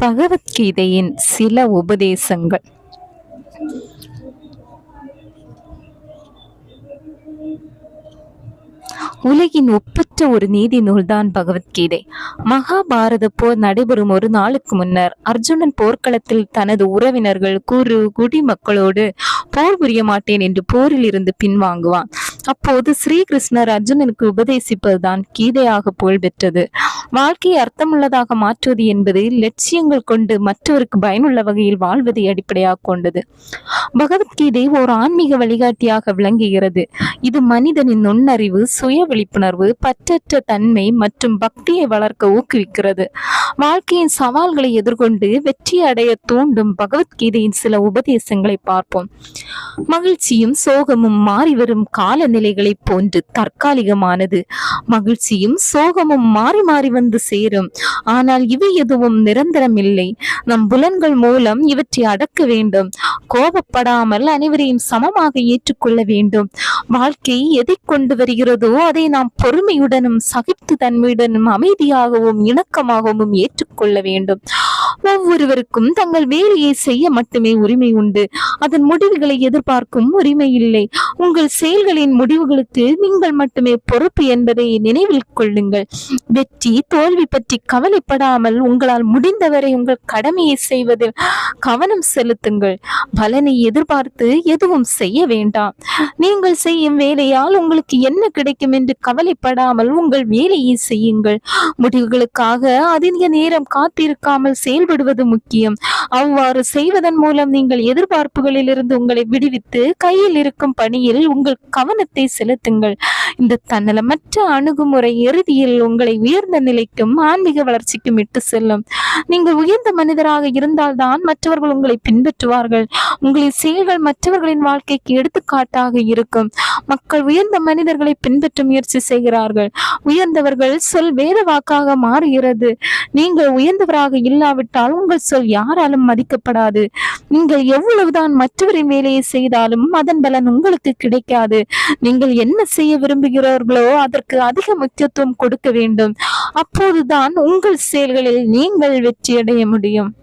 பகவத்கீதையின் சில உபதேசங்கள். உலகின் ஒப்பற்ற ஒரு நீதி நூல்தான் பகவத்கீதை. மகாபாரத போர் நடைபெறும் ஒரு நாளுக்கு முன்னர் அர்ஜுனன் போர்க்களத்தில் தனது உறவினர்கள் குரு குடிமக்களோடு போர் புரிய மாட்டேன் என்று போரில் இருந்து பின்வாங்குவான். அப்போது ஸ்ரீகிருஷ்ணர் அர்ஜுனனுக்கு உபதேசிப்பதுதான் கீதையாக புகழ் பெற்றது வாழ்க்கையை அர்த்தமுள்ளதாக மாற்றுவது என்பது லட்சியங்கள் கொண்டு மற்றவருக்கு பயனுள்ள வகையில் வாழ்வதை அடிப்படையாக கொண்டது. பகவத்கீதை ஒரு ஆன்மீக வழிகாட்டியாக விளங்குகிறது. இது மனிதனின் நுண்ணறிவு சுய விழிப்புணர்வு பற்றற்ற தன்மை மற்றும் பக்தியை வளர்க்க ஊக்குவிக்கிறது. வாழ்க்கையின் சவால்களை எதிர்கொண்டு வெற்றி அடைய தூண்டும் பகவத்கீதையின் சில உபதேசங்களை பார்ப்போம். மகிழ்ச்சியும் சோகமும் மாறி வரும் காலநிலைகளைப் போன்று தற்காலிகமானது. மகிழ்ச்சியும் சோகமும் மாறி மாறி வந்து சேரும். ஆனால் இவை எதுவும் நிரந்தரம் இல்லை நம் புலன்கள் மூலம் இவற்றை அடக்க வேண்டும். கோபப்படாமல் அனைவரையும் சமமாக ஏற்றுக்கொள்ள வேண்டும். வாழ்க்கை எதை கொண்டு வருகிறதோ அதை நாம் பொறுமையுடனும் சகிப்பு தன்மையுடனும் அமைதியாகவும் இணக்கமாகவும் ஏற்றுக்கொள்ள வேண்டும். ஒவ்வொருவருக்கும் தங்கள் வேலையை செய்ய மட்டுமே உரிமை உண்டு. அதன் முடிவுகளை எதிர்பார்க்கும் உரிமை இல்லை. உங்கள் செயல்களின் முடிவுகளுக்கு நீங்கள் மட்டுமே பொறுப்பு என்பதை நினைவில் கொள்ளுங்கள். வெற்றி தோல்வி பற்றி கவலைப்படாமல் உங்களால் முடிந்தவரை உங்கள் கடமையை செய்வதில் கவனம் செலுத்துங்கள். பலனை எதிர்பார்த்து எதுவும் செய்ய வேண்டாம். நீங்கள் செய்யும் வேலையால் உங்களுக்கு என்ன கிடைக்கும் என்று கவலைப்படாமல் உங்கள் வேலையை செய்யுங்கள். முடிவுகளுக்காக அதிக நேரம் காத்திருக்காமல் செயல்படுவது முக்கியம். அவ்வாறு செய்வதன் மூலம் நீங்கள் எதிர்பார்ப்புகளிலிருந்து உங்களை விடுவித்து கையில் இருக்கும் பணியில் உங்கள் கவனத்தை செலுத்துங்கள். இந்த தன்னலமற்ற அணுகுமுறை இறுதியில் உங்களை உயர்ந்த நிலைக்கும் ஆன்மீக வளர்ச்சிக்கும் இட்டு செல்லும். நீங்கள் உயர்ந்த மனிதராக இருந்தால்தான் மற்றவர்கள் உங்களை பின்பற்றுவார்கள். உங்களின் செயல்கள் மற்றவர்களின் வாழ்க்கைக்கு எடுத்துக்காட்டாக இருக்கும். மக்கள் உயர்ந்த மனிதர்களை பின்பற்ற முயற்சி செய்கிறார்கள். உயர்ந்தவர்கள் சொல் வேத வாக்காக மாறுகிறது. நீங்கள் உயர்ந்தவராக இல்லாவிட்டால் உங்கள் சொல் யாராலும் மதிக்கப்படாது. நீங்கள் எவ்வளவுதான் மற்றவரின் வேலையை செய்தாலும் அதன் பலன் உங்களுக்கு கிடைக்காது. நீங்கள் என்ன செய்ய விரும்புகிறீர்களோ அதற்கு அதிக முக்கியத்துவம் கொடுக்க வேண்டும். அப்போதுதான் உங்கள் செயல்களில் நீங்கள் வெற்றியடைய முடியும்.